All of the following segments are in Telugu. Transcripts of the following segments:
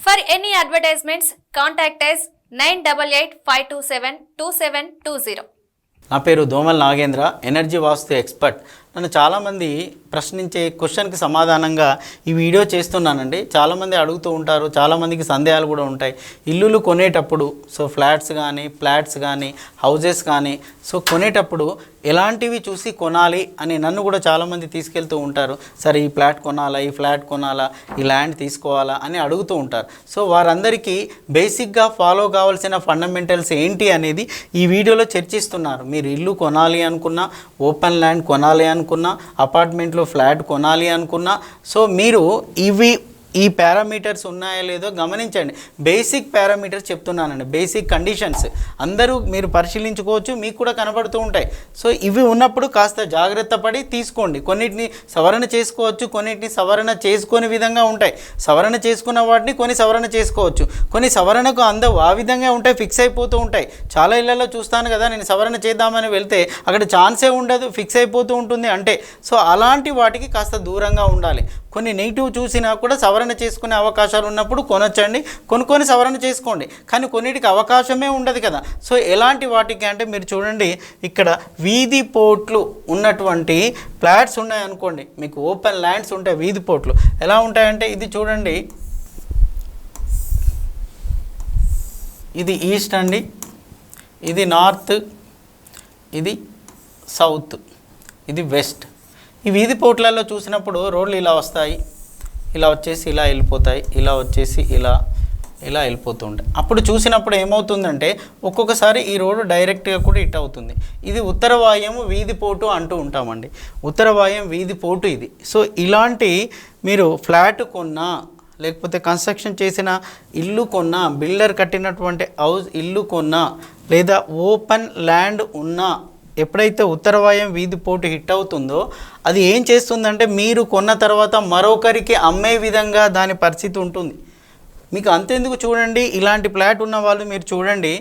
For any advertisements contact us nine double eight five two seven two seven two zero నా పేరు దోమల్ నాగేంద్ర ఎనర్జీ వాస్తు ఎక్స్పర్ట్ నన్ను చాలామంది ప్రశ్నించే క్వశ్చన్కి సమాధానంగా ఈ వీడియో చేస్తున్నానండి. చాలామంది అడుగుతూ ఉంటారు చాలామందికి సందేహాలు కూడా ఉంటాయి. ఇల్లులు కొనేటప్పుడు సో ఫ్లాట్స్ కానీ ఫ్లాట్స్ కానీ హౌజెస్ కానీ సో కొనేటప్పుడు ఎలాంటివి చూసి కొనాలి అని నన్ను కూడా చాలామంది తీసుకెళ్తూ ఉంటారు. సరే ఈ ఫ్లాట్ కొనాలా ఈ ఫ్లాట్ కొనాలా ఈ ల్యాండ్ తీసుకోవాలా అని అడుగుతూ ఉంటారు. సో వారందరికీ బేసిక్గా ఫాలో కావాల్సిన ఫండమెంటల్స్ ఏంటి అనేది ఈ వీడియోలో చర్చిస్తున్నారు. మీరు ఇల్లు కొనాలి అనుకున్నా ఓపెన్ ల్యాండ్ కొనాలి అనుకున్నా అపార్ట్మెంట్లో ఫ్లాట్ కొనాలి అనుకున్నా. సో మీరు ఇవి ఈ పారామీటర్స్ ఉన్నాయో లేదో గమనించండి. బేసిక్ పారామీటర్స్ చెప్తున్నానండి. Basic conditions. అందరూ మీరు పరిశీలించుకోవచ్చు మీకు కూడా కనబడుతూ ఉంటాయి. సో ఇవి ఉన్నప్పుడు కాస్త జాగ్రత్త పడి తీసుకోండి. కొన్నిటిని సవరణ చేసుకోవచ్చు కొన్నిటిని సవరణ చేసుకునే విధంగా ఉంటాయి. సవరణ చేసుకున్న వాటిని కొన్ని సవరణ చేసుకోవచ్చు. కొన్ని సవరణకు అందవు ఆ విధంగా ఉంటాయి ఫిక్స్ అయిపోతూ ఉంటాయి. చాలా ఇళ్ళలో చూస్తాను కదా నేను సవరణ చేద్దామని వెళ్తే అక్కడ ఛాన్సే ఉండదు ఫిక్స్ అయిపోతూ ఉంటుంది అంటే. సో అలాంటి వాటికి కాస్త దూరంగా ఉండాలి. కొన్ని నెగిటివ్ చూసినా కూడా సవరణ చేసుకునే అవకాశాలు ఉన్నప్పుడు కొనొచ్చండి. కొనుక్కొని సవరణ చేసుకోండి. కానీ కొన్నిటికి అవకాశమే ఉండదు కదా. సో ఎలాంటి వాటికి అంటే మీరు చూడండి ఇక్కడ వీధి పోట్లు ఉన్నటువంటి ఫ్లాట్స్ ఉన్నాయనుకోండి. మీకు ఓపెన్ ల్యాండ్స్ ఉంటాయి వీధి పోట్లు. ఎలా ఉంటాయంటే ఇది చూడండి. ఇది ఈస్ట్ అండి. ఇది నార్త్. ఇది సౌత్. ఇది వెస్ట్. ఈ వీధి పోట్లలో చూసినప్పుడు రోడ్లు ఇలా వస్తాయి ఇలా వచ్చేసి ఇలా వెళ్ళిపోతాయి ఇలా వచ్చేసి ఇలా ఇలా వెళ్ళిపోతూ ఉంటాయి. అప్పుడు చూసినప్పుడు ఏమవుతుందంటే ఒక్కొక్కసారి ఈ రోడ్డు డైరెక్ట్గా కూడా ఇట్ అవుతుంది. ఇది ఉత్తర వాయం వీధి పోటు అంటూ ఉంటామండి. ఉత్తర వాయం వీధి పోటు ఇది. సో ఇలాంటి మీరు ఫ్లాట్ కొన్నా లేకపోతే కన్స్ట్రక్షన్ చేసిన ఇల్లు కొన్నా బిల్డర్ కట్టినటువంటి హౌస్ ఇల్లు కొన్నా లేదా ఓపెన్ ల్యాండ్ ఉన్నా ఎప్పుడైతే ఉత్తరవాయం వీధి పోటు హిట్ అవుతుందో అది ఏం చేస్తుందంటే మీరు కొన్న తర్వాత మరొకరికి అమ్మే విధంగా దాని పరిస్థితి ఉంటుంది. మీకు అంతెందుకు చూడండి ఇలాంటి ఫ్లాట్ ఉన్న వాళ్ళు మీరు చూడండి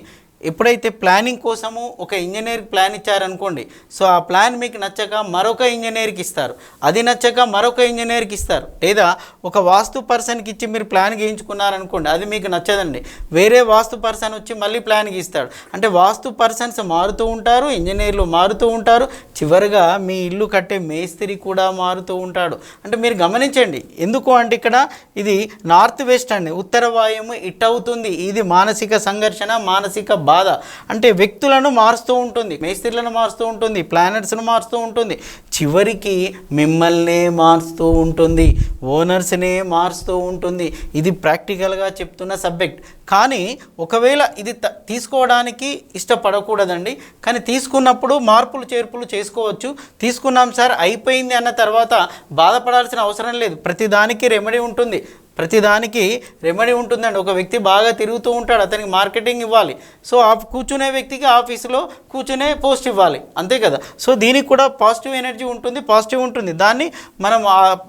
ఎప్పుడైతే ప్లానింగ్ కోసము ఒక ఇంజనీర్ ప్లాన్ ఇచ్చారనుకోండి సో ఆ ప్లాన్ మీకు నచ్చక మరొక ఇంజనీర్కి ఇస్తారు. అది నచ్చక మరొక ఇంజనీర్కి ఇస్తారు. లేదా ఒక వాస్తు పర్సన్కి ఇచ్చి మీరు ప్లాన్ గీయించుకున్నారనుకోండి అది మీకు నచ్చదండి. వేరే వాస్తు పర్సన్ వచ్చి మళ్ళీ ప్లాన్ గీస్తాడు. అంటే వాస్తు పర్సన్స్ మారుతూ ఉంటారు ఇంజనీర్లు మారుతూ ఉంటారు. చివరిగా మీ ఇల్లు కట్టే మేస్త్రి కూడా మారుతూ ఉంటాడు. అంటే మీరు గమనించండి ఎందుకు అంటే ఇక్కడ ఇది నార్త్ వెస్ట్ అండి. ఉత్తర వాయుము ఇట్ అవుతుంది ఇది మానసిక సంఘర్షణ మానసిక బాధ. అంటే వ్యక్తులను మారుస్తూ ఉంటుంది మేస్త్రీలను మారుస్తూ ఉంటుంది ప్లానెట్స్ను మారుస్తూ ఉంటుంది. చివరికి మిమ్మల్నే మారుస్తూ ఉంటుంది ఓనర్స్నే మారుస్తూ ఉంటుంది. ఇది ప్రాక్టికల్గా చెప్తున్న సబ్జెక్ట్. కానీ ఒకవేళ ఇది త- తీసుకోవడానికి ఇష్టపడకూడదండి. కానీ తీసుకున్నప్పుడు మార్పులు చేర్పులు చేసుకోవచ్చు. తీసుకున్నాం సార్ అయిపోయింది అన్న తర్వాత బాధపడాల్సిన అవసరం లేదు. ప్రతిదానికి రెమెడీ ఉంటుంది. ప్రతిదానికి రెమెడీ ఉంటుందండి. ఒక వ్యక్తి బాగా తిరుగుతూ ఉంటాడు అతనికి మార్కెటింగ్ ఇవ్వాలి. సో ఆ కూర్చునే వ్యక్తికి ఆఫీసులో కూర్చునే పోస్ట్ ఇవ్వాలి. అంతే కదా? సో దీనికి కూడా పాజిటివ్ ఎనర్జీ ఉంటుంది పాజిటివ్ ఉంటుంది. దాన్ని మనం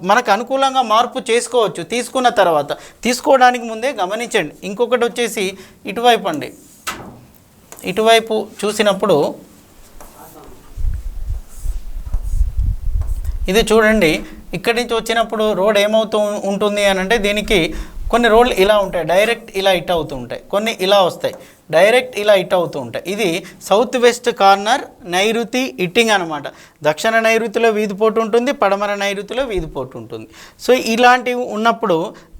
మనకు అనుకూలంగా మార్పు చేసుకోవచ్చు తీసుకున్న తర్వాత. తీసుకోవడానికి ముందే గమనించండి. ఇంకొకటి వచ్చేసి ఇటువైపు అండి. ఇటువైపు చూసినప్పుడు ఇది చూడండి. ఇక్కడి నుంచి వచ్చినప్పుడు రోడ్ ఏమవుతూ ఉంటుంది అని అంటే దీనికి కొన్ని రోడ్లు ఇలా ఉంటాయి. డైరెక్ట్ ఇలా ఇట్ అవుతూ ఉంటాయి. కొన్ని ఇలా వస్తాయి. డైరెక్ట్ ఇలా ఇట్ అవుతూ ఉంటాయి. ఇది సౌత్ వెస్ట్ కార్నర్ నైరుతి ఇట్టింగ్ అనమాట దక్షిణ నైరుతిలో వీధిపోటు ఉంటుంది. పడమర నైరుతిలో వీధిపోటు ఉంటుంది. సో ఇలాంటివి ఉన్నప్పుడు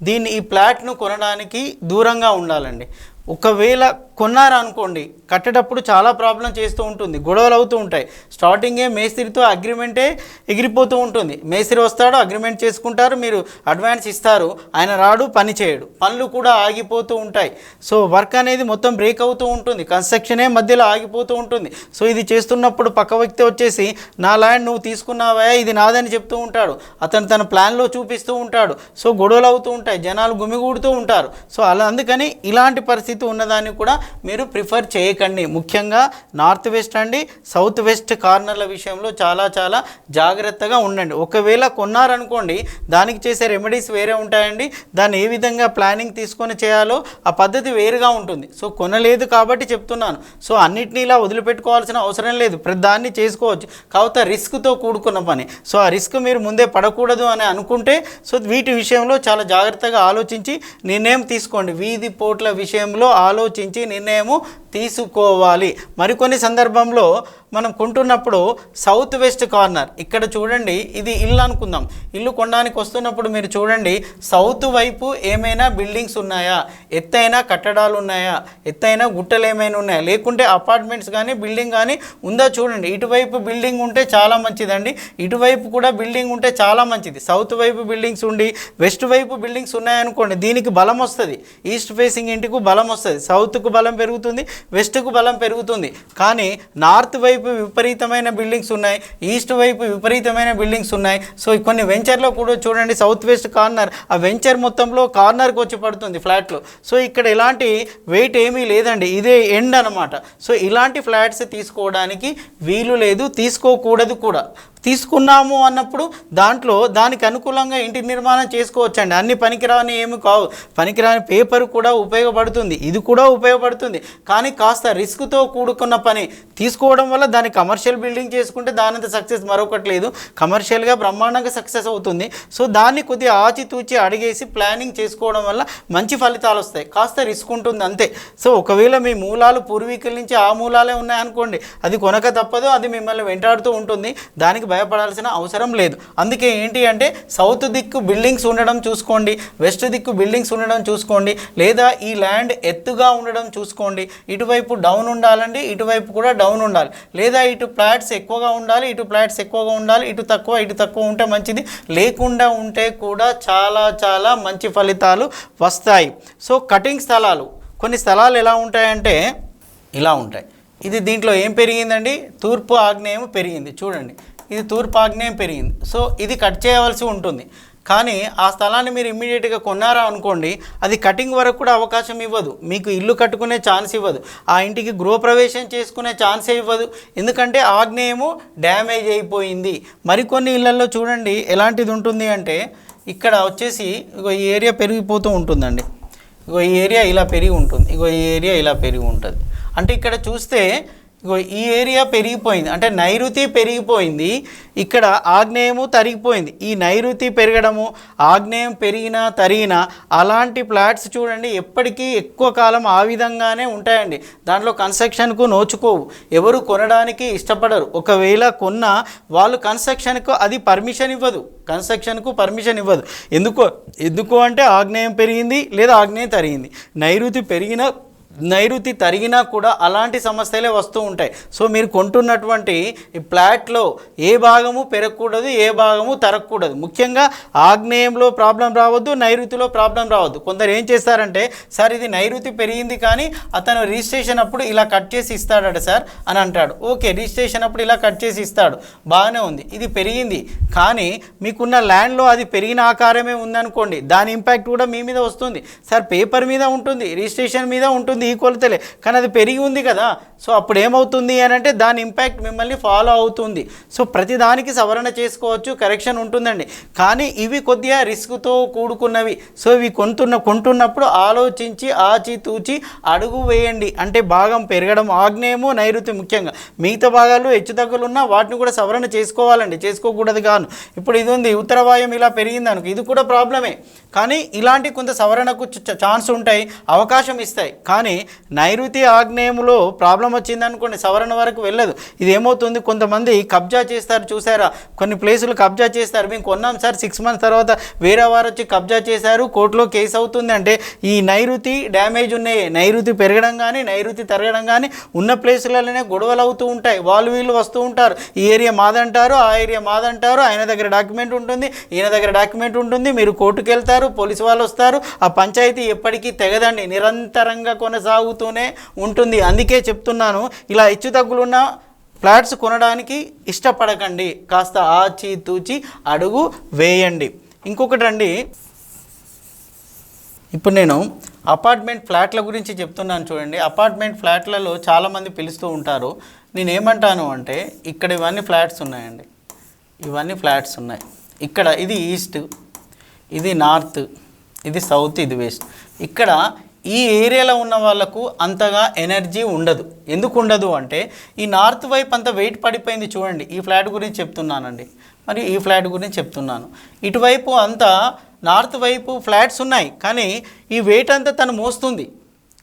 దీన్ని ఈ ప్లాట్ను కొనడానికి దూరంగా ఉండాలండి. ఒకవేళ కొన్నారనుకోండి కట్టేటప్పుడు చాలా ప్రాబ్లం చేస్తూ ఉంటుంది. గొడవలు అవుతూ ఉంటాయి. స్టార్టింగే మేస్త్రితో అగ్రిమెంటే ఎగిరిపోతూ ఉంటుంది. మేస్త్రి వస్తాడు అగ్రిమెంట్ చేసుకుంటారు మీరు అడ్వాన్స్ ఇస్తారు. ఆయన రాడు పని చేయడు. పనులు కూడా ఆగిపోతూ ఉంటాయి. సో వర్క్ అనేది మొత్తం బ్రేక్ అవుతూ ఉంటుంది. కన్స్ట్రక్షనే మధ్యలో ఆగిపోతూ ఉంటుంది. సో ఇది చేస్తున్నప్పుడు పక్క వ్యక్తి వచ్చేసి నా ల్యాండ్ నువ్వు తీసుకున్నావా? ఇది నాదని చెప్తూ ఉంటాడు. అతను తన ప్లాన్లో చూపిస్తూ ఉంటాడు. సో గొడవలు అవుతూ ఉంటాయి. జనాలు గుమిగూడుతూ ఉంటారు. సో అలా అందుకని ఇలాంటి పరిస్థితి ఉన్నదాన్ని కూడా మీరు ప్రిఫర్ చేయకండి ముఖ్యంగా నార్త్ వెస్ట్ అండి సౌత్ వెస్ట్ కార్నర్ల విషయంలో చాలా చాలా జాగ్రత్తగా ఉండండి. ఒకవేళ కొన్నారనుకోండి దానికి చేసే రెమెడీస్ వేరే ఉంటాయండి. దాన్ని ఏ విధంగా ప్లానింగ్ తీసుకొని చేయాలో ఆ పద్ధతి వేరుగా ఉంటుంది. సో కొనలేదు కాబట్టి చెప్తున్నాను. సో అన్నిటినీ ఇలా వదిలిపెట్టుకోవాల్సిన అవసరం లేదు. ప్రతి దాన్ని చేసుకోవచ్చు. కాకపోతే రిస్క్తో కూడుకున్న పని. సో ఆ రిస్క్ మీరు ముందే పడకూడదు అని అనుకుంటే సో వీటి విషయంలో చాలా జాగ్రత్తగా ఆలోచించి నిర్ణయం తీసుకోండి. వీధి పోట్ల విషయంలో ఆలోచించి నిర్ణయము తీసు తెలుసుకోవాలి. మరికొన్ని సందర్భంలో మనం కొంటున్నప్పుడు సౌత్ వెస్ట్ కార్నర్ ఇక్కడ చూడండి ఇది ఇల్లు అనుకుందాం. ఇల్లు కొనడానికి వస్తున్నప్పుడు మీరు చూడండి సౌత్ వైపు ఏమైనా బిల్డింగ్స్ ఉన్నాయా? ఎత్తైన కట్టడాలు ఉన్నాయా? ఎత్తైన గుట్టలు ఏమైనా ఉన్నాయా? లేకుంటే అపార్ట్మెంట్స్ కానీ బిల్డింగ్ కానీ ఉందా చూడండి. ఇటువైపు బిల్డింగ్ ఉంటే చాలా మంచిదండి. ఇటువైపు కూడా బిల్డింగ్ ఉంటే చాలా మంచిది. సౌత్ వైపు బిల్డింగ్స్ ఉండి వెస్ట్ వైపు బిల్డింగ్స్ ఉన్నాయనుకోండి దీనికి బలం వస్తుంది. ఈస్ట్ ఫేసింగ్ ఇంటికి బలం వస్తుంది. సౌత్కు బలం పెరుగుతుంది వెస్ట్కు బలం పెరుగుతుంది. కానీ నార్త్ వైపు విపరీతమైన బిల్డింగ్స్ ఉన్నాయి. ఈస్ట్ వైపు విపరీతమైన బిల్డింగ్స్ ఉన్నాయి. సో కొన్ని వెంచర్లో కూడా చూడండి సౌత్ వెస్ట్ కార్నర్ ఆ వెంచర్ మొత్తంలో కార్నర్కి వచ్చి పడుతుంది ఫ్లాట్లు సో ఇక్కడ ఎలాంటి వెయిట్ ఏమీ లేదండి. ఇదే ఎండ్ అనమాట సో ఇలాంటి ఫ్లాట్స్ తీసుకోవడానికి వీలు లేదు తీసుకోకూడదు కూడా. తీసుకున్నాము అన్నప్పుడు దాంట్లో దానికి అనుకూలంగా ఇంటి నిర్మాణం చేసుకోవచ్చండి. అన్ని పనికిరాని ఏమి కావు. పనికిరాని పేపర్ కూడా ఉపయోగపడుతుంది. ఇది కూడా ఉపయోగపడుతుంది. కానీ కాస్త రిస్క్తో కూడుకున్న పని తీసుకోవడం వల్ల దాన్ని కమర్షియల్ బిల్డింగ్ చేసుకుంటే దానంత సక్సెస్ మరొకటి లేదు. కమర్షియల్గా బ్రహ్మాండంగా సక్సెస్ అవుతుంది. సో దాన్ని కొద్దిగా ఆచితూచి అడిగేసి ప్లానింగ్ చేసుకోవడం వల్ల మంచి ఫలితాలు వస్తాయి. కాస్త రిస్క్ ఉంటుంది అంతే. సో ఒకవేళ మీ మూలాలు పూర్వీకుల నుంచి ఆ మూలాలే ఉన్నాయనుకోండి అది కొనక తప్పదు. అది మిమ్మల్ని వెంటాడుతూ ఉంటుంది. దానికి భయపడాల్సిన అవసరం లేదు. అందుకే ఏంటి అంటే సౌత్ దిక్కు బిల్డింగ్స్ ఉండడం చూసుకోండి వెస్ట్ దిక్కు బిల్డింగ్స్ ఉండడం చూసుకోండి లేదా ఈ ల్యాండ్ ఎత్తుగా ఉండడం చూసుకోండి. ఇటువైపు డౌన్ ఉండాలండి ఇటువైపు కూడా డౌన్ ఉండాలి. లేదా ఇటు ఫ్లాట్స్ ఎక్కువగా ఉండాలి ఇటు ఫ్లాట్స్ ఎక్కువగా ఉండాలి ఇటు తక్కువ ఇటు తక్కువ ఉంటే మంచిది. లేకుండా ఉంటే కూడా చాలా చాలా మంచి ఫలితాలు వస్తాయి. సో కటింగ్ స్థలాలు. కొన్ని స్థలాలు ఎలా ఉంటాయంటే ఇలా ఉంటాయి. ఇది దీంట్లో ఏం పెరిగిందండి? తూర్పు ఆగ్నేయం పెరిగింది. చూడండి. ఇది తూర్పు ఆగ్నేయం పెరిగింది. సో ఇది కట్ చేయవలసి ఉంటుంది. కానీ ఆ స్థలాన్ని మీరు ఇమ్మీడియట్గా కొన్నారా అనుకోండి అది కటింగ్ వరకు కూడా అవకాశం ఇవ్వదు. మీకు ఇల్లు కట్టుకునే ఛాన్స్ ఇవ్వదు. ఆ ఇంటికి గృహప్రవేశం చేసుకునే ఛాన్సే ఇవ్వదు. ఎందుకంటే ఆగ్నేయము డ్యామేజ్ అయిపోయింది. మరికొన్ని ఇళ్ళలో చూడండి ఎలాంటిది ఉంటుంది అంటే ఇక్కడ వచ్చేసి ఇగో ఈ ఏరియా పెరిగిపోతూ ఉంటుందండి. ఇగో ఈ ఏరియా ఇలా పెరిగి ఉంటుంది. ఇగో ఈ ఏరియా ఇలా పెరిగి ఉంటుంది. అంటే ఇక్కడ చూస్తే ఇగో ఈ ఏరియా పెరిగిపోయింది. అంటే నైరుతి పెరిగిపోయింది. ఇక్కడ ఆగ్నేయము తరిగిపోయింది. ఈ నైరుతి పెరగడము ఆగ్నేయం పెరిగినా తరిగినా అలాంటి ఫ్లాట్స్ చూడండి ఎప్పటికీ ఎక్కువ కాలం ఆ విధంగానే ఉంటాయండి. దాంట్లో కన్స్ట్రక్షన్కు నోచుకోవు. ఎవరు కొనడానికి ఇష్టపడరు. ఒకవేళ కొన్న వాళ్ళు కన్స్ట్రక్షన్కు అది పర్మిషన్ ఇవ్వదు. కన్స్ట్రక్షన్కు పర్మిషన్ ఇవ్వదు. ఎందుకో ఎందుకు అంటే ఆగ్నేయం పెరిగింది లేదా ఆగ్నేయం తరిగింది. నైరుతి పెరిగిన నైరుతి తరిగినా కూడా అలాంటి సమస్యలే వస్తూ ఉంటాయి. సో మీరు కొంటున్నటువంటి ఈ ప్లాట్లో ఏ భాగము పెరగకూడదు ఏ భాగము తరగకూడదు. ముఖ్యంగా ఆగ్నేయంలో ప్రాబ్లం రావద్దు నైరుతిలో ప్రాబ్లం రావద్దు. కొందరు ఏం చేస్తారంటే సార్ ఇది నైరుతి పెరిగింది కానీ అతను రిజిస్ట్రేషన్ అప్పుడు ఇలా కట్ చేసి ఇస్తాడట సార్ అని అంటాడు. ఓకే రిజిస్ట్రేషన్ అప్పుడు ఇలా కట్ చేసి ఇస్తాడు. బాగానే ఉంది ఇది పెరిగింది. కానీ మీకున్న ల్యాండ్లో అది పెరిగిన ఆకారమే ఉందనుకోండి దాని ఇంపాక్ట్ కూడా మీ మీద వస్తుంది. సార్ పేపర్ మీద ఉంటుంది రిజిస్ట్రేషన్ మీద ఉంటుంది. ఈ కొలతలే కానీ అది పెరిగి ఉంది కదా. సో అప్పుడు ఏమవుతుంది అని అంటే దాని ఇంపాక్ట్ మిమ్మల్ని ఫాలో అవుతుంది. సో ప్రతిదానికి సవరణ చేసుకోవచ్చు కరెక్షన్ ఉంటుందండి. కానీ ఇవి కొద్దిగా రిస్క్తో కూడుకున్నవి. సో ఇవి కొంటున్న కొంటున్నప్పుడు ఆలోచించి ఆచితూచి అడుగు వేయండి. అంటే భాగం పెరగడం ఆగ్నేయము నైరుతి ముఖ్యంగా. మిగతా భాగాలు హెచ్చుతగ్గులు ఉన్నా వాటిని కూడా సవరణ చేసుకోవాలండి. చేసుకోకూడదు కాను ఇప్పుడు ఇది ఉంది ఉత్తరవాయం ఇలా పెరిగింది అనుకో ఇది కూడా ప్రాబ్లమే కానీ ఇలాంటి కొంత సవరణకు చ- ఛాన్స్ ఉంటాయి అవకాశం ఇస్తాయి. కానీ నైరుతి ఆగ్నేయములో ప్రాబ్లం వచ్చింది అనుకోండి సవరణ వరకు వెళ్ళదు. ఇది ఏమవుతుంది? కొంతమంది కబ్జా చేస్తారు చూసారా? కొన్ని ప్లేసులు కబ్జా చేస్తారు. మేము కొన్నాం సార్ సిక్స్ మంత్స్ తర్వాత వేరే వారు వచ్చి కబ్జా చేశారు కోర్టులో కేసు అవుతుంది అంటే ఈ నైరుతి డ్యామేజ్ ఉన్నాయి. నైరుతి పెరగడం కానీ నైరుతి తరగడం కానీ ఉన్న ప్లేసులలోనే గొడవలు అవుతూ ఉంటాయి. వాళ్ళు వీళ్ళు వస్తూ ఉంటారు. ఈ ఏరియా మాదంటారు ఆ ఏరియా మాదంటారు ఆయన దగ్గర డాక్యుమెంట్ ఉంటుంది ఈయన దగ్గర డాక్యుమెంట్ ఉంటుంది. మీరు కోర్టుకు వెళ్తారు పోలీసు వాళ్ళు వస్తారు. ఆ పంచాయతీ ఎప్పటికీ తెగదండి. నిరంతరంగా కొనసాగుతూనే ఉంటుంది. అందుకే చెప్తున్నాను ఇలా హెచ్చు తగ్గులున్న ఫ్లాట్స్ కొనడానికి ఇష్టపడకండి. కాస్త ఆచి తూచి అడుగు వేయండి. ఇంకొకటి రండి. ఇప్పుడు నేను అపార్ట్మెంట్ ఫ్లాట్ల గురించి చెప్తున్నాను చూడండి. అపార్ట్మెంట్ ఫ్లాట్లలో చాలామంది పిలుస్తూ ఉంటారు. నేను ఏమంటాను అంటే ఇక్కడ ఇవన్నీ ఫ్లాట్స్ ఉన్నాయండి. ఇవన్నీ ఫ్లాట్స్ ఉన్నాయి. ఇక్కడ ఇది ఈస్ట్ ఇది నార్త్ ఇది సౌత్ ఇది వెస్ట్. ఇక్కడ ఈ ఏరియాలో ఉన్న వాళ్ళకు అంతగా ఎనర్జీ ఉండదు. ఎందుకు ఉండదు అంటే ఈ నార్త్ వైపు అంత వెయిట్ పడిపోయింది చూడండి. ఈ ఫ్లాట్ గురించి చెప్తున్నానండి. మరి ఈ ఫ్లాట్ గురించి చెప్తున్నాను. ఇటువైపు అంతా నార్త్ వైపు ఫ్లాట్స్ ఉన్నాయి. కానీ ఈ వెయిట్ అంతా తను మోస్తుంది.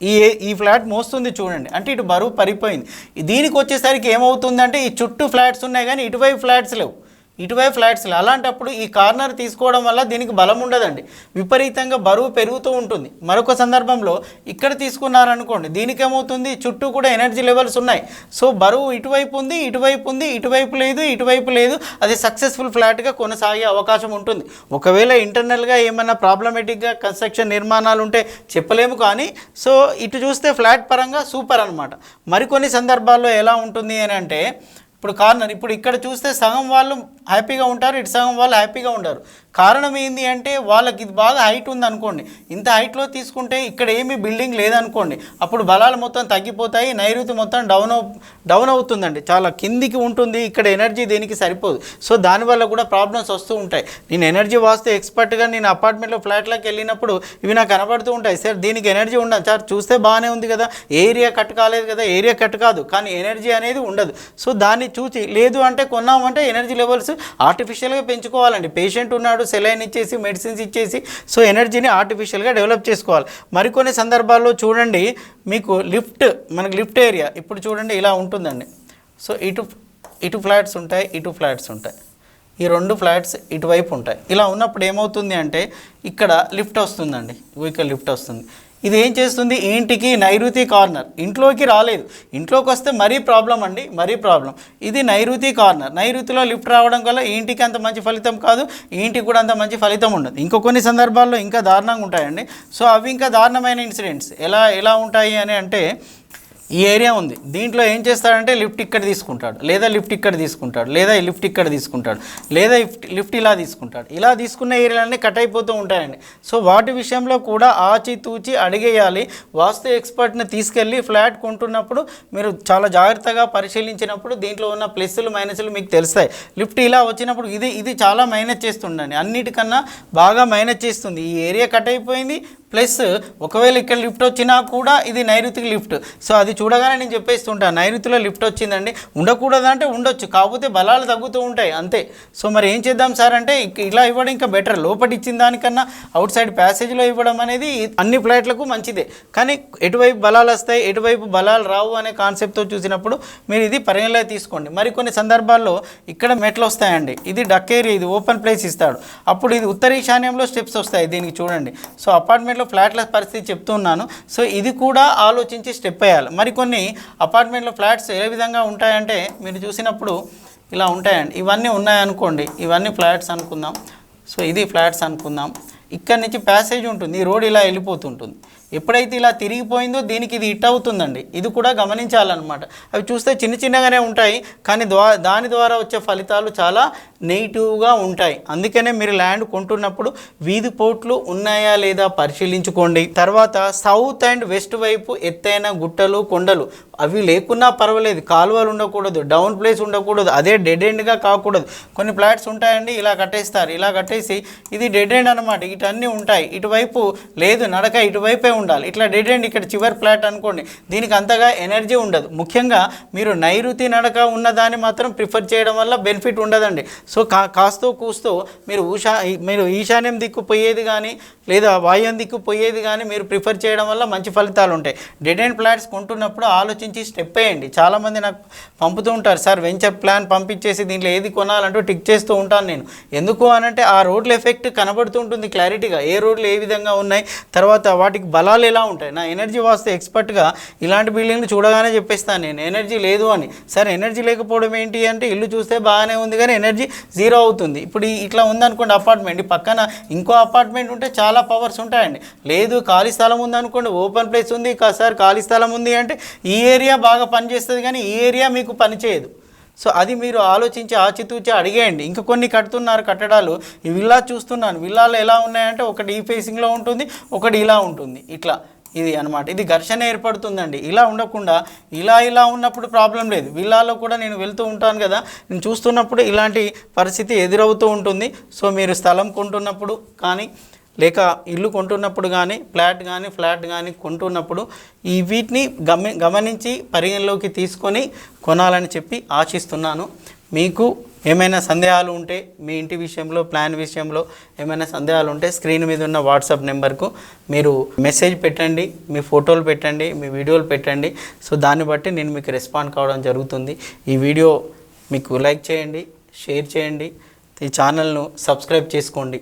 ఈ ఈ ఫ్లాట్ మోస్తుంది చూడండి. అంటే ఇటు బరువు పడిపోయింది. దీనికి వచ్చేసరికి ఏమవుతుందంటే ఈ చుట్టూ ఫ్లాట్స్ ఉన్నాయి కానీ ఇటువైపు ఫ్లాట్స్ లేవు. ఇటువైపు ఫ్లాట్స్ అలాంటప్పుడు ఈ కార్నర్ తీసుకోవడం వల్ల దీనికి బలం ఉండదండి. విపరీతంగా బరువు పెరుగుతూ ఉంటుంది. మరొక సందర్భంలో ఇక్కడ తీసుకున్నారనుకోండి దీనికి ఏమవుతుంది చుట్టూ కూడా ఎనర్జీ లెవెల్స్ ఉన్నాయి. సో బరువు ఇటువైపు ఉంది ఇటువైపు ఉంది ఇటువైపు లేదు ఇటువైపు లేదు. అది సక్సెస్ఫుల్ ఫ్లాట్గా కొనసాగే అవకాశం ఉంటుంది. ఒకవేళ ఇంటర్నల్గా ఏమైనా ప్రాబ్లమేటిక్గా కన్స్ట్రక్షన్ నిర్మాణాలు ఉంటే చెప్పలేము కానీ సో ఇటు చూస్తే ఫ్లాట్ పరంగా సూపర్ అనమాట మరికొన్ని సందర్భాల్లో ఎలా ఉంటుంది అని అంటే ఇప్పుడు కార్నర్ ఇప్పుడు ఇక్కడ చూస్తే సగం వాళ్ళు హ్యాపీగా ఉంటారు ఇటు సగం వాళ్ళు హ్యాపీగా ఉండరు. కారణం ఏంది అంటే వాళ్ళకి ఇది బాగా హైట్ ఉంది అనుకోండి. ఇంత హైట్లో తీసుకుంటే ఇక్కడ ఏమీ బిల్డింగ్ లేదనుకోండి. అప్పుడు బలాలు మొత్తం తగ్గిపోతాయి నైరుతి మొత్తం డౌన్ అవు డౌన్ అవుతుందండి. చాలా కిందికి ఉంటుంది ఇక్కడ ఎనర్జీ దేనికి సరిపోదు. సో దానివల్ల కూడా ప్రాబ్లమ్స్ వస్తూ ఉంటాయి. నేను ఎనర్జీ వాస్తే ఎక్స్పర్ట్గా నేను అపార్ట్మెంట్లో ఫ్లాట్లోకి వెళ్ళినప్పుడు ఇవి నాకు కనబడుతూ ఉంటాయి. సార్ దీనికి ఎనర్జీ ఉండదు సార్ చూస్తే బాగానే ఉంది కదా. ఏరియా కట్ కాలేదు కదా. ఏరియా కట్ కాదు. కానీ ఎనర్జీ అనేది ఉండదు. సో దాన్ని చూసి లేదు అంటే కొన్నామంటే ఎనర్జీ లెవెల్స్ ఆర్టిఫిషియల్గా పెంచుకోవాలండి. పేషెంట్ ఉన్నాడు సెలైన్ ఇచ్చేసి మెడిసిన్స్ ఇచ్చేసి సో ఎనర్జీని ఆర్టిఫిషియల్గా డెవలప్ చేసుకోవాలి. మరికొన్ని సందర్భాల్లో చూడండి మీకు లిఫ్ట్ మనకి లిఫ్ట్ ఏరియా ఇప్పుడు చూడండి ఇలా ఉంటుందండి. సో ఇటు ఇటు ఫ్లాట్స్ ఉంటాయి ఇటు ఫ్లాట్స్ ఉంటాయి. ఈ రెండు ఫ్లాట్స్ ఇటువైపు ఉంటాయి. ఇలా ఉన్నప్పుడు ఏమవుతుంది అంటే ఇక్కడ లిఫ్ట్ వస్తుందండి ఇక్కడ లిఫ్ట్ వస్తుంది. ఇది ఏం చేస్తుంది? ఇంటికి నైరుతి కార్నర్. ఇంట్లోకి రాలేదు. ఇంట్లోకి వస్తే మరీ ప్రాబ్లం అండి మరీ ప్రాబ్లం. ఇది నైరుతి కార్నర్. నైరుతిలో లిఫ్ట్ రావడం వల్ల ఇంటికి అంత మంచి ఫలితం కాదు ఇంటికి కూడా అంత మంచి ఫలితం ఉండదు. ఇంకో కొన్ని సందర్భాల్లో ఇంకా దారుణంగా ఉంటాయండి. సో అవి ఇంకా దారుణమైన ఇన్సిడెంట్స్. ఎలా ఎలా ఉంటాయి అని అంటే ఈ ఏరియా ఉంది. దీంట్లో ఏం చేస్తాడంటే లిఫ్ట్ ఇక్కడ తీసుకుంటాడు. లేదా లిఫ్ట్ ఇక్కడ తీసుకుంటాడు. లేదా లిఫ్ట్ ఇక్కడ తీసుకుంటాడు. లేదా లిఫ్ట్ లిఫ్ట్ ఇలా తీసుకుంటాడు. ఇలా తీసుకున్న ఏరియాలన్నీ కట్ అయిపోతూ ఉంటాయండి. సో వాటి విషయంలో కూడా ఆచితూచి అడిగేయాలి. వాస్తు ఎక్స్పర్ట్ని తీసుకెళ్ళి ఫ్లాట్ కొంటున్నప్పుడు మీరు చాలా జాగ్రత్తగా పరిశీలించినప్పుడు దీంట్లో ఉన్న ప్లస్లు మైనస్లు మీకు తెలుస్తాయి. లిఫ్ట్ ఇలా వచ్చినప్పుడు ఇది ఇది చాలా మైనస్ చేస్తుండండి అన్నిటికన్నా బాగా మైనస్ చేస్తుంది. ఈ ఏరియా కట్ అయిపోయింది. ప్లస్ ఒకవేళ ఇక్కడ లిఫ్ట్ వచ్చినా కూడా ఇది నైరుతికి లిఫ్ట్. సో అది చూడగానే నేను చెప్పేస్తుంటాను నైరుతిలో లిఫ్ట్ వచ్చిందండి. ఉండకూడదు అంటే ఉండొచ్చు కాకపోతే బలాలు తగ్గుతూ ఉంటాయి అంతే. సో మరి ఏం చేద్దాం సార్ అంటే ఇలా ఇవ్వడం ఇంకా బెటర్ లోపటి ఇచ్చిన దానికన్నా అవుట్ సైడ్ ప్యాసేజ్లో ఇవ్వడం అనేది అన్ని ఫ్లైట్లకు మంచిదే. కానీ ఎటువైపు బలాలు వస్తాయి ఎటువైపు బలాలు రావు అనే కాన్సెప్ట్తో చూసినప్పుడు మీరు ఇది పరిగణలో తీసుకోండి. మరి కొన్ని సందర్భాల్లో ఇక్కడ మెట్లు వస్తాయండి. ఇది డక్ ఏరియా ఇది ఓపెన్ ప్లేస్ ఇస్తాడు. అప్పుడు ఇది ఉత్తర ఈశాన్యంలో స్టెప్స్ వస్తాయి దీనికి చూడండి. సో అపార్ట్మెంట్ అపార్ట్మెంట్లో ఫ్లాట్ల పరిస్థితి చెప్తున్నాను సో ఇది కూడా ఆలోచించి స్టెప్ వేయాలి. మరికొన్ని అపార్ట్మెంట్లో ఫ్లాట్స్ ఏ విధంగా ఉంటాయంటే మీరు చూసినప్పుడు ఇలా ఉంటాయండి. ఇవన్నీ ఉన్నాయనుకోండి. ఇవన్నీ ఫ్లాట్స్ అనుకుందాం. సో ఇది ఫ్లాట్స్ అనుకుందాం. ఇక్కడ నుంచి ప్యాసేజ్ ఉంటుంది. ఈ రోడ్ ఇలా వెళ్ళిపోతుంటుంది. ఎప్పుడైతే ఇలా తిరిగిపోయిందో దీనికి ఇది హిట్ అవుతుందండి. ఇది కూడా గమనించాలన్నమాట. అవి చూస్తే చిన్న చిన్నగానే ఉంటాయి కానీ ద్వా దాని ద్వారా వచ్చే ఫలితాలు చాలా నెగిటివ్గా ఉంటాయి. అందుకనే మీరు ల్యాండ్ కొంటున్నప్పుడు వీధి పోట్లు ఉన్నాయా లేదా పరిశీలించుకోండి. తర్వాత సౌత్ అండ్ వెస్ట్ వైపు ఎత్తైన గుట్టలు కొండలు అవి లేకున్నా పర్వాలేదు. కాలువలు ఉండకూడదు డౌన్ ప్లేస్ ఉండకూడదు అదే డెడ్ ఎండ్గా కాకూడదు. కొన్ని ఫ్లాట్స్ ఉంటాయండి ఇలా కట్టేస్తారు ఇలా కట్టేసి ఇది డెడ్ ఎండ్ అనమాట ఇటన్నీ ఉంటాయి. ఇటువైపు లేదు నడక ఇటువైపే ఉండాలి. ఇట్లా డెడ్ ఎండ్ ఇక్కడ చివరి ఫ్లాట్ అనుకోండి దీనికి అంతగా ఎనర్జీ ఉండదు. ముఖ్యంగా మీరు నైరుతి నడక ఉన్నదాన్ని మాత్రం ప్రిఫర్ చేయడం వల్ల బెనిఫిట్ ఉండదండి. సో కా కాస్తో కూస్తో మీరు ఊషా మీరు ఈశాన్యం దిక్కు పోయేది కానీ లేదా వాయుం దిక్కు పోయేది కానీ మీరు ప్రిఫర్ చేయడం వల్ల మంచి ఫలితాలు ఉంటాయి. డెడ్ ఎండ్ ఫ్లాట్స్ కొంటున్నప్పుడు ఆలోచించి స్టెప్ వేయండి. చాలామంది నాకు పంపుతూ ఉంటారు సార్ వెంచర్ ప్లాన్ పంపించేసి దీంట్లో ఏది కొనాలంటూ టిక్ చేస్తూ ఉంటాను నేను. ఎందుకు అనంటే ఆ రోడ్ల ఎఫెక్ట్ కనబడుతూ ఉంటుంది క్లారిటీగా. ఏ రోడ్లు ఏ విధంగా ఉన్నాయి తర్వాత వాటికి బలాలు ఎలా ఉంటాయి? నా ఎనర్జీ వాస్తే ఎక్స్పర్ట్గా ఇలాంటి బిల్డింగ్లు చూడగానే చెప్పేస్తాను నేను. ఎనర్జీ లేదు అని. సరే ఎనర్జీ లేకపోవడం ఏంటి అంటే ఇల్లు చూస్తే బాగానే ఉంది కానీ ఎనర్జీ జీరో అవుతుంది. ఇప్పుడు ఇట్లా ఉందనుకోండి అపార్ట్మెంట్. ఈ పక్కన ఇంకో అపార్ట్మెంట్ ఉంటే చాలా పవర్స్ ఉంటాయండి. లేదు ఖాళీ స్థలం ఉందనుకోండి ఓపెన్ ప్లేస్ ఉంది కా- సార్ ఖాళీ స్థలం ఉంది అంటే ఈ ఏరియా బాగా పనిచేస్తుంది కానీ ఈ ఏరియా మీకు పనిచేయదు సో అది మీరు ఆలోచించి ఆచితూచి అడిగేయండి. ఇంకా కొన్ని కడుతున్నారు కట్టడాలు. ఈ విల్లా చూస్తున్నాను. విల్లాలు ఎలా ఉన్నాయంటే ఒకటి ఈ ఫేసింగ్లో ఉంటుంది ఒకటి ఇలా ఉంటుంది. ఇట్లా. ఇది అన్నమాట. ఇది ఘర్షణ ఏర్పడుతుందండి. ఇలా ఉండకుండా ఇలా ఇలా ఉన్నప్పుడు ప్రాబ్లం లేదు. విల్లాలో కూడా నేను వెళ్తూ ఉంటాను కదా. నేను చూస్తున్నప్పుడు ఇలాంటి పరిస్థితి ఎదురవుతూ ఉంటుంది. సో మీరు స్థలం కొంటున్నప్పుడు కానీ లేక ఇల్లు కొంటున్నప్పుడు కానీ ఫ్లాట్ కానీ ఫ్లాట్ కానీ కొంటున్నప్పుడు ఈ వీటిని గమ గమనించి పరిగణలోకి తీసుకొని కొనాలని చెప్పి ఆశిస్తున్నాను. మీకు ఏమైనా సందేహాలు ఉంటే మీ ఇంటి విషయంలో ప్లాన్ విషయంలో ఏమైనా సందేహాలు ఉంటే స్క్రీన్ మీద ఉన్న వాట్సాప్ నెంబర్కు మీరు మెసేజ్ పెట్టండి మీ ఫోటోలు పెట్టండి మీ వీడియోలు పెట్టండి. సో దాన్ని బట్టి నేను మీకు రెస్పాండ్ కావడం జరుగుతుంది. ఈ వీడియో మీకు లైక్ చేయండి షేర్ చేయండి. ఈ ఛానల్ను సబ్స్క్రైబ్ చేసుకోండి.